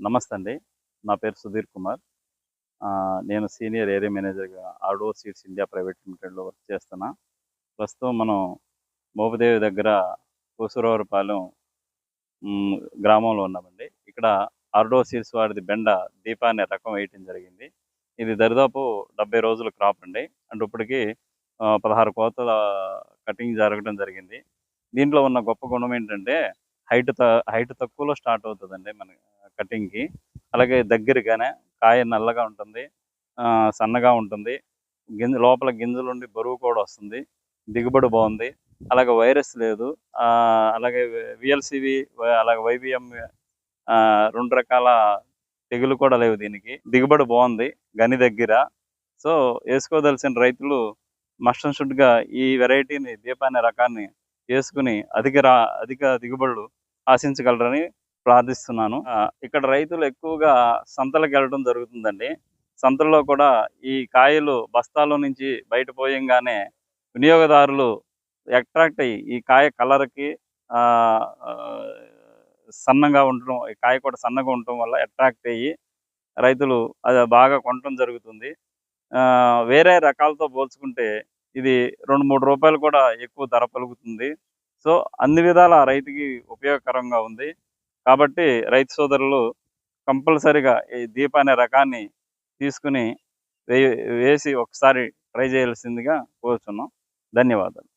నమస్తే అండి నా పేరు సుధీర్ కుమార్. నేను సీనియర్ ఏరియా మేనేజర్గా ఆడో సీడ్స్ ఇండియా ప్రైవేట్ లిమిటెడ్లో వర్క్ చేస్తున్నా. ప్రస్తుతం మనం మోపదేవి దగ్గర కోసురవరపాలెం గ్రామంలో ఉన్నామండి. ఇక్కడ ఆర్డో సీడ్స్ వాడిది బెండ దీప అనే రకం వేయటం జరిగింది. ఇది దరిదాపు డెబ్బై రోజుల క్రాప్ అండి. అంటే ఇప్పటికి పదహారు కోతల కటింగ్ జరగడం జరిగింది. దీంట్లో ఉన్న గొప్ప గుణం ఏంటంటే హైట్ హైట్ తక్కువలో స్టార్ట్ అవుతుందండి మన కటింగ్కి. అలాగే దగ్గరగానే కాయ నల్లగా ఉంటుంది ఆ, సన్నగా ఉంటుంది. గింజ లోపల గింజలుండి బరువు కూడా వస్తుంది దిగుబడి బాగుంది. అలాగే వైరస్ లేదు ఆ, అలాగే విఎల్సివి అలాగే వైబిఎం రెండు రకాల తెగులు కూడా లేవు దీనికి. దిగుబడి బాగుంది గని దగ్గర. సో వేసుకోదలసిన రైతులు మస్టన్ షుడ్గా ఈ వెరైటీని దీపాన్ని రకాన్ని వేసుకుని అధిక రా అధిక దిగుబడులు ఆశించగలరని ప్రార్థిస్తున్నాను. ఆ, ఇక్కడ రైతులు ఎక్కువగా సంతలకు వెళ్ళడం జరుగుతుందండి. సంతల్లో కూడా ఈ కాయలు బస్తాలో నుంచి బయట పోయంగానే వినియోగదారులు అట్రాక్ట్ అయ్యి ఈ కాయ కలర్కి సన్నగా ఉండటం ఈ కాయ కూడా సన్నగా ఉండటం వల్ల అట్రాక్ట్ అయ్యి రైతులు అది బాగా కొనటం జరుగుతుంది. ఆ, వేరే రకాలతో పోల్చుకుంటే ఇది రెండు మూడు రూపాయలు కూడా ఎక్కువ ధర పలుకుతుంది. సో అన్ని విధాల రైతుకి ఉపయోగకరంగా ఉంది. కాబట్టి రైతు సోదరులు కంపల్సరిగా ఈ దీప అనే రకాన్ని తీసుకుని వే వేసి ఒకసారి ట్రై చేయాల్సిందిగా కోరుచున్నాం. ధన్యవాదాలు.